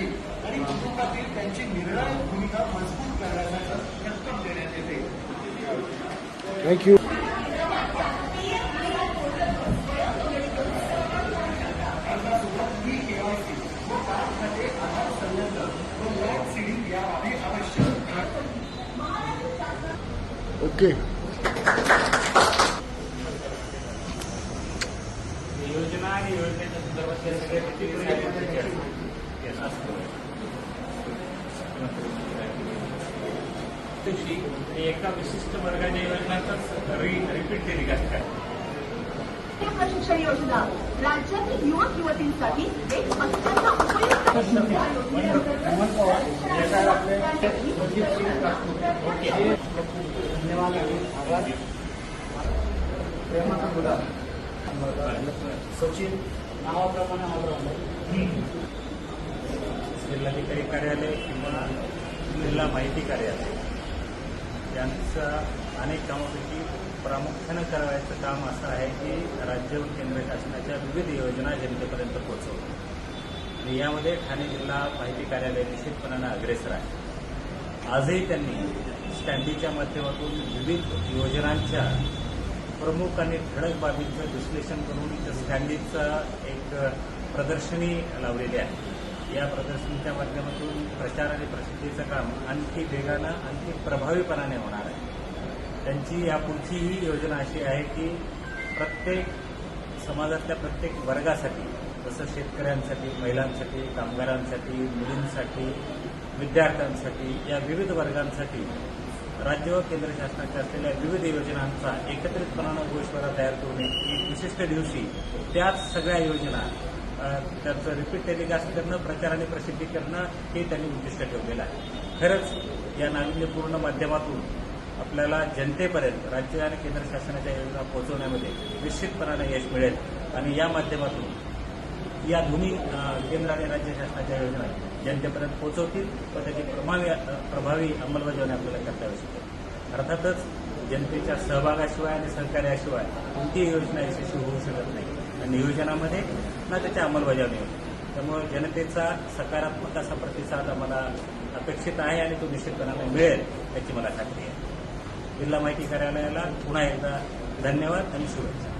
करण्यासाठी आणि कुटुंबातील त्यांची निर्णायक भूमिका मजबूत करण्यासाठी नक्कम देण्यात येते. थँक्यू ओके योजना आणि योजनेच्या संदर्भात दिवशी एका विशिष्ट वर्गाच्या योजनांचाच रि रिपीट केली काय प्रशिक्षण योजना राज्यातील युवक युवतींसाठी एक अत्यंत उपयुक्त सचिन नावाप्रमाणे ऑलराऊंडर जिल्हाधिकारी कार्यालय किंवा जिल्हा माहिती कार्यालय. यांचं अनेक कामापैकी प्रामुख्यानं करावयाचं काम असं आहे की राज्य व केंद्र शासनाच्या विविध योजना जनतेपर्यंत पोहोचवणं. आणि यामध्ये ठाणे जिल्हा माहिती कार्यालय निश्चितपणानं अग्रेसर आहे. आजही त्यांनी स्टँडीच्या माध्यमातून विविध योजनांच्या प्रमुख आणि ठळक बाबींचं विश्लेषण करून त्या स्टँडीचं एक प्रदर्शनी लावलेली आहे. या प्रदर्शनीच्या माध्यमातून प्रचार आणि प्रसिद्धीचं काम आणखी वेगानं आणखी प्रभावीपणाने होणार आहे. त्यांची यापुढची ही योजना अशी आहे की प्रत्येक समाजातल्या प्रत्येक वर्गासाठी जसं शेतकऱ्यांसाठी महिलांसाठी कामगारांसाठी मुलींसाठी विद्यार्थ्यांसाठी या विविध वर्गांसाठी राज्य व केंद्र शासनाच्या असलेल्या विविध योजनांचा एकत्रितपणानं गोषवारा तयार करून एक विशिष्ट दिवशी त्याच सगळ्या योजना त्याचं रिपीट टेलिकास्ट करणं प्रचार आणि प्रसिद्धी करणं हे त्यांनी उद्दिष्ट ठेवलेलं आहे. खरंच या नाविन्यपूर्ण माध्यमातून आपल्याला जनतेपर्यंत राज्य आणि केंद्र शासनाच्या योजना पोहोचवण्यामध्ये निश्चितपणाने यश मिळेल. आणि या माध्यमातून या दोन्ही केंद्र आणि राज्य शासनाच्या योजना जनतेपर्यंत पोहोचवतील व त्याची प्रभावी प्रभावी अंमलबजावणी आपल्याला करता येऊ शकेल. अर्थातच जनतेच्या सहभागाशिवाय आणि सहकार्याशिवाय कोणतीही योजना यशस्वी होऊ शकत नाही. आणि नियोजनामध्ये ना त्याच्या अंमलबजावणीमध्ये त्यामुळे जनतेचा सकारात्मक असा प्रतिसाद आम्हाला अपेक्षित आहे आणि तो निश्चितपणाने मिळेल याची मला खात्री आहे. जिल्हा माहिती कार्यालयाला पुन्हा एकदा धन्यवाद आणि शुभेच्छा.